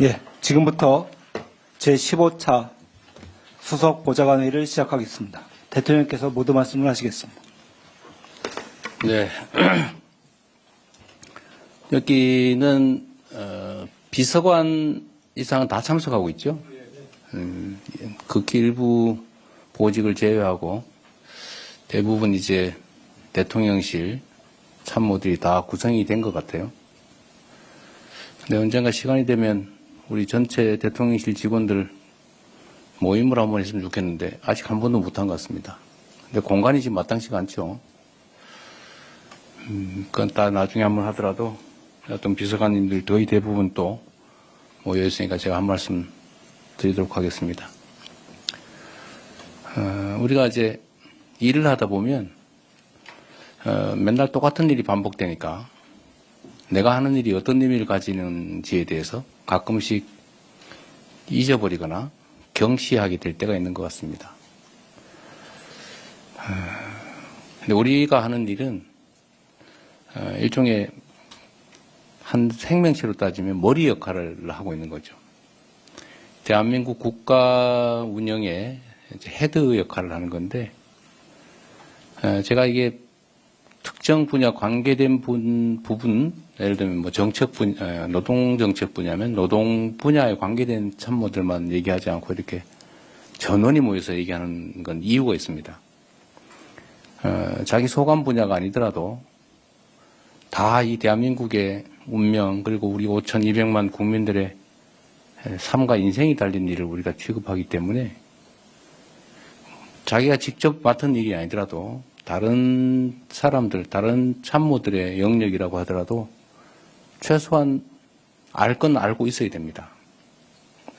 예, 지금부터 제15차 수석 보좌관 회의를 시작하겠습니다. 대통령께서 모두 말씀을 하시겠습니다. 네. 여기는 어, 비서관 이상은 다 참석하고 있죠. 음, 극히 일부 보직을 제외하고 대부분 이제 대통령실 참모들이 다 구성이 된 것 같아요. 근데 언젠가 시간이 되면 우리 전체 대통령실 직원들 모임을 한번 했으면 좋겠는데 아직 한 번도 못한 것 같습니다. 근데 공간이 지금 마땅치가 않죠. 그건 다 나중에 한번 하더라도 어떤 비서관님들 거의 대부분 또 모여 있으니까 제가 한 말씀 드리도록 하겠습니다. 어, 우리가 이제 일을 하다 보면 어, 맨날 똑같은 일이 반복되니까 내가 하는 일이 어떤 의미를 가지는지에 대해서 가끔씩 잊어버리거나 경시하게 될 때가 있는 것 같습니다. 어, 근데 우리가 하는 일은 어, 일종의 한 생명체로 따지면 머리 역할을 하고 있는 거죠. 대한민국 국가 운영의 헤드 역할을 하는 건데, 어, 제가 이게 특정 분야 관계된 분, 부분, 예를 들면 뭐 정책 분, 어, 노동 정책 분야면 노동 분야에 관계된 참모들만 얘기하지 않고 이렇게 전원이 모여서 얘기하는 건 이유가 있습니다. 어, 자기 소관 분야가 아니더라도 다 이 대한민국의 운명 그리고 우리 5,200만 국민들의 삶과 인생이 달린 일을 우리가 취급하기 때문에 자기가 직접 맡은 일이 아니더라도 다른 사람들, 다른 참모들의 영역이라고 하더라도 최소한 알 건 알고 있어야 됩니다.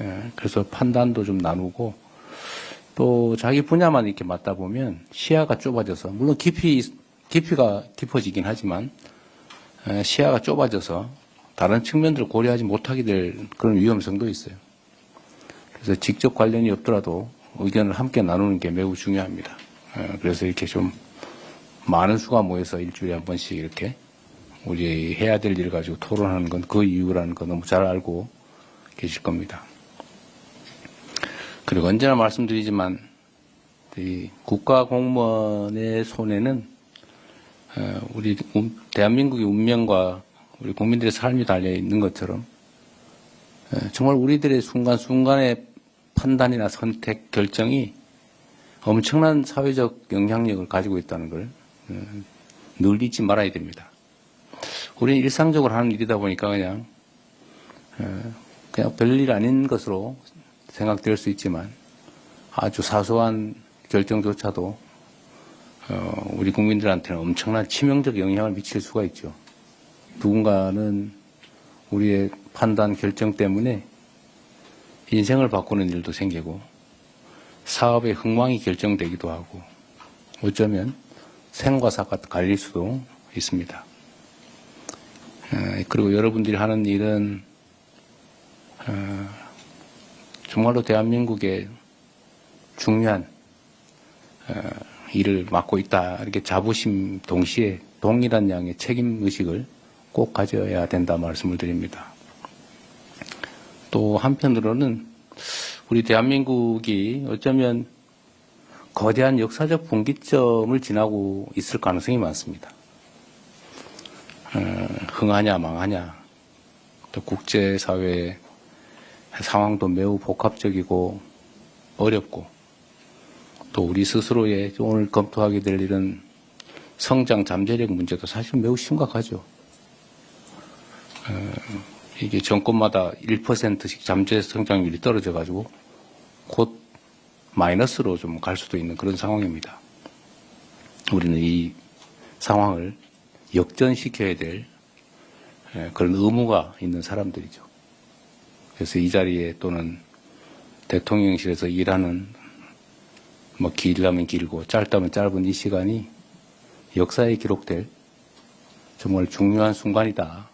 예, 그래서 판단도 좀 나누고 또 자기 분야만 이렇게 맡다 보면 시야가 좁아져서 물론 깊이 깊이가 깊어지긴 하지만 에, 시야가 좁아져서 다른 측면들을 고려하지 못하게 될 그런 위험성도 있어요. 그래서 직접 관련이 없더라도 의견을 함께 나누는 게 매우 중요합니다. 에, 그래서 이렇게 좀 많은 수가 모여서 일주일에 한 번씩 이렇게 우리 해야 될 일을 가지고 토론하는 건 그 이유라는 거 너무 잘 알고 계실 겁니다. 그리고 언제나 말씀드리지만 이 국가 공무원의 손에는 어, 우리 운- 대한민국의 운명과 우리 국민들의 삶이 달려 있는 것처럼 어, 정말 우리들의 순간순간의 판단이나 선택, 결정이 엄청난 사회적 영향력을 가지고 있다는 걸 어, 늘 잊지 말아야 됩니다. 우리는 일상적으로 하는 일이다 보니까 그냥 어, 그냥 별일 아닌 것으로 생각될 수 있지만 아주 사소한 결정조차도 어, 우리 국민들한테는 엄청난 치명적 영향을 미칠 수가 있죠. 누군가는 우리의 판단 결정 때문에 인생을 바꾸는 일도 생기고 사업의 흥망이 결정되기도 하고 어쩌면 생과 사가 갈릴 수도 있습니다. 어, 그리고 여러분들이 하는 일은 어, 정말로 대한민국의 중요한 어, 일을 맡고 있다 이렇게 자부심 동시에 동일한 양의 책임 의식을 꼭 가져야 된다 말씀을 드립니다. 또 한편으로는 우리 대한민국이 어쩌면 거대한 역사적 분기점을 지나고 있을 가능성이 많습니다. 어, 흥하냐 망하냐 또 국제사회의 상황도 매우 복합적이고 어렵고 또 우리 스스로의 오늘 검토하게 될 일은 성장 잠재력 문제도 사실 매우 심각하죠. 어, 이게 정권마다 1%씩 잠재 성장률이 떨어져 가지고 곧 마이너스로 좀 갈 수도 있는 그런 상황입니다. 우리는 이 상황을 역전시켜야 될 예, 그런 의무가 있는 사람들이죠. 그래서 이 자리에 또는 대통령실에서 일하는 뭐 길다면 길고 짧다면 짧은 이 시간이 역사에 기록될 정말 중요한 순간이다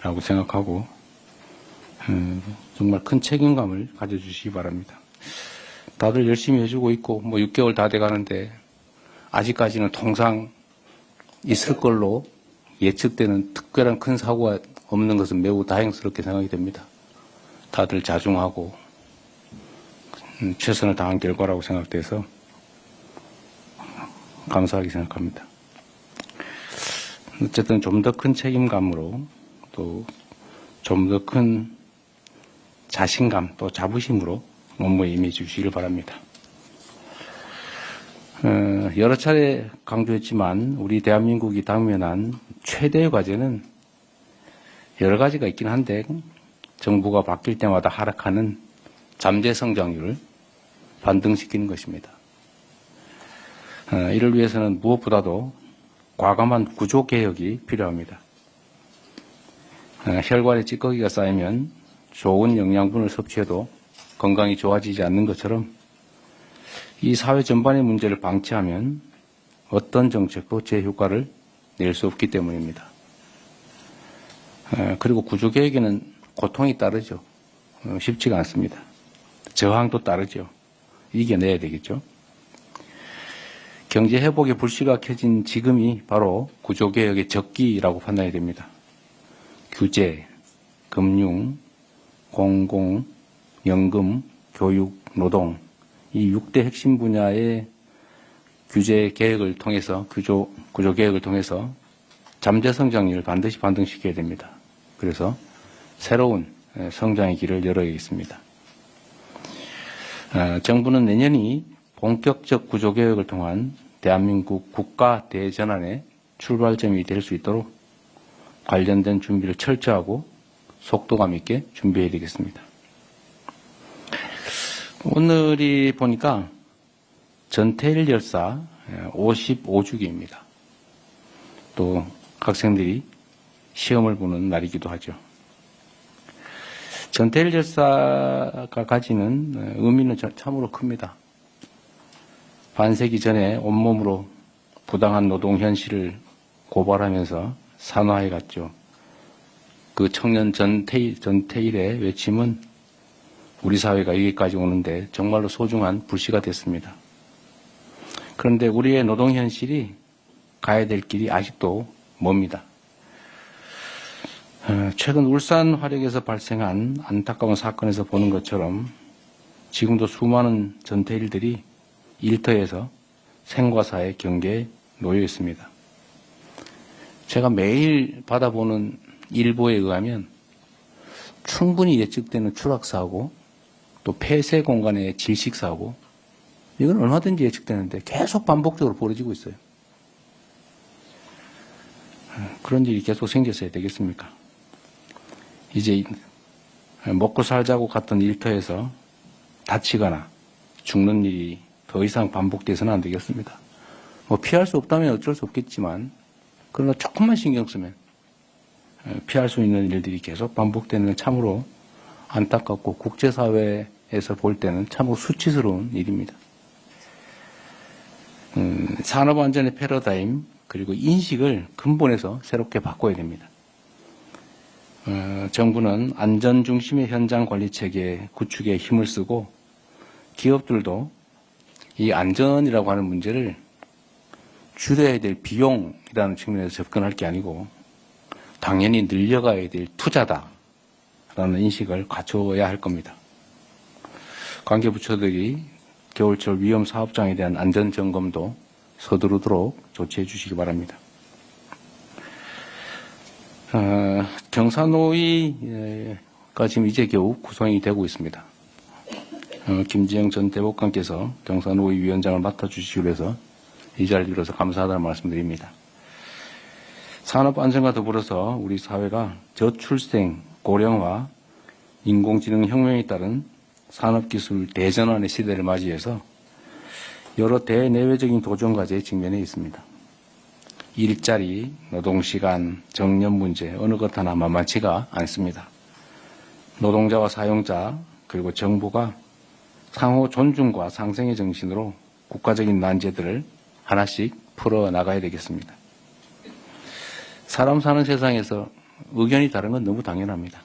라고 생각하고 음, 정말 큰 책임감을 가져주시기 바랍니다. 다들 열심히 해주고 있고 뭐 6개월 다 돼가는데 아직까지는 통상 있을 걸로 예측되는 특별한 큰 사고가 없는 것은 매우 다행스럽게 생각이 됩니다. 다들 자중하고 음, 최선을 다한 결과라고 생각돼서 감사하게 생각합니다. 어쨌든 좀 더 큰 책임감으로 또 좀 더 큰 자신감 또 자부심으로 업무에 임해 주시길 바랍니다. 어, 여러 차례 강조했지만 우리 대한민국이 당면한 최대의 과제는 여러 가지가 있긴 한데 정부가 바뀔 때마다 하락하는 잠재 성장률을 반등시키는 것입니다. 어, 이를 위해서는 무엇보다도 과감한 구조 개혁이 필요합니다. 어, 혈관에 찌꺼기가 쌓이면 좋은 영양분을 섭취해도 건강이 좋아지지 않는 것처럼 이 사회 전반의 문제를 방치하면 어떤 정책도 제 효과를 낼 수 없기 때문입니다. 어, 그리고 구조 개혁에는 고통이 따르죠. 어, 쉽지가 않습니다. 저항도 따르죠. 이겨내야 되겠죠. 경제 회복의 불씨가 켜진 지금이 바로 구조개혁의 적기라고 판단이 됩니다. 규제, 금융, 공공, 연금, 교육, 노동 이 6대 핵심 분야의 규제 개혁을 통해서 구조 구조 개혁을 통해서 잠재 성장률을 반드시 반등시켜야 됩니다. 그래서 새로운 에, 성장의 길을 열어야겠습니다. 어, 정부는 내년이 본격적 구조 개혁을 통한 대한민국 국가 대전환의 출발점이 될 수 있도록 관련된 준비를 철저하고 속도감 있게 준비해야 되겠습니다. 오늘이 보니까 전태일 열사 55주기입니다. 또 학생들이 시험을 보는 날이기도 하죠. 전태일 열사가 가지는 의미는 참- 참으로 큽니다. 반세기 전에 온몸으로 부당한 노동 현실을 고발하면서 산화해 갔죠. 그 청년 전태일, 전태일의 외침은 우리 사회가 여기까지 오는데 정말로 소중한 불씨가 됐습니다. 그런데 우리의 노동 현실이 가야 될 길이 아직도 멉니다. 어, 최근 울산 화력에서 발생한 안타까운 사건에서 보는 것처럼 지금도 수많은 전태일들이 일터에서 생과사의 경계에 놓여 있습니다. 제가 매일 받아보는 일보에 의하면 충분히 예측되는 추락사고 또 폐쇄 공간의 질식사고 이건 얼마든지 예측되는데 계속 반복적으로 벌어지고 있어요. 그런 일이 계속 생겼어야 되겠습니까? 이제 먹고 살자고 갔던 일터에서 다치거나 죽는 일이 더 이상 반복돼서는 안 되겠습니다. 뭐 피할 수 없다면 어쩔 수 없겠지만 그러나 조금만 신경 쓰면 에, 피할 수 있는 일들이 계속 반복되는 참으로 안타깝고 국제사회에 서 볼 때는 참으로 수치스러운 일입니다. 음, 산업 안전의 패러다임 그리고 인식을 근본에서 새롭게 바꿔야 됩니다. 어, 정부는 안전 중심의 현장 관리 체계 구축에 힘을 쓰고 기업들도 이 안전이라고 하는 문제를 줄여야 될 비용이라는 측면에서 접근할 게 아니고 당연히 늘려가야 될 투자다라는 인식을 갖춰야 할 겁니다. 관계 부처들이 겨울철 위험 사업장에 대한 안전 점검도 서두르도록 조치해 주시기 바랍니다. 어, 경사노위가 지금 이제 겨우 구성이 되고 있습니다. 어, 김지영 전 대법관께서 경사노위 위원장을 맡아주시기로 해서 이 자리를 빌어서 감사하다는 말씀드립니다. 산업 안전과 더불어서 우리 사회가 저출생, 고령화, 인공지능 혁명에 따른 산업기술 대전환의 시대를 맞이해서 여러 대내외적인 도전과제에 직면해 있습니다. 일자리, 노동시간, 정년 문제 어느 것 하나 만만치가 않습니다. 노동자와 사용자 그리고 정부가 상호 존중과 상생의 정신으로 국가적인 난제들을 하나씩 풀어 나가야 되겠습니다. 사람 사는 세상에서 의견이 다른 건 너무 당연합니다.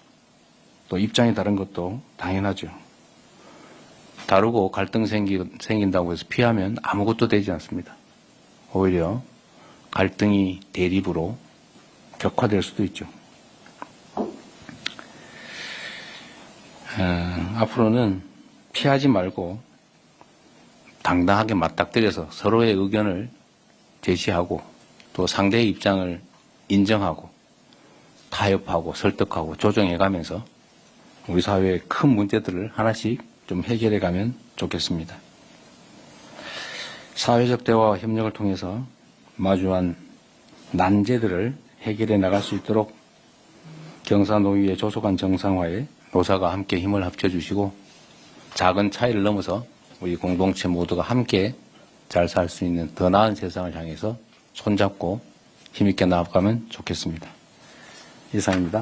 또 입장이 다른 것도 당연하죠. 다르고 갈등 생기, 생긴다고 해서 피하면 아무것도 되지 않습니다. 오히려 갈등이 대립으로 격화될 수도 있죠. 어, 앞으로는 피하지 말고 당당하게 맞닥뜨려서 서로의 의견을 제시하고 또 상대의 입장을 인정하고 타협하고 설득하고 조정해가면서 우리 사회의 큰 문제들을 하나씩 좀 해결해 가면 좋겠습니다. 사회적 대화와 협력을 통해서 마주한 난제들을 해결해 나갈 수 있도록 경사노위의 조속한 정상화에 노사가 함께 힘을 합쳐주시고 작은 차이를 넘어서 우리 공동체 모두가 함께 잘 살 수 있는 더 나은 세상을 향해서 손잡고 힘있게 나아가면 좋겠습니다. 이상입니다.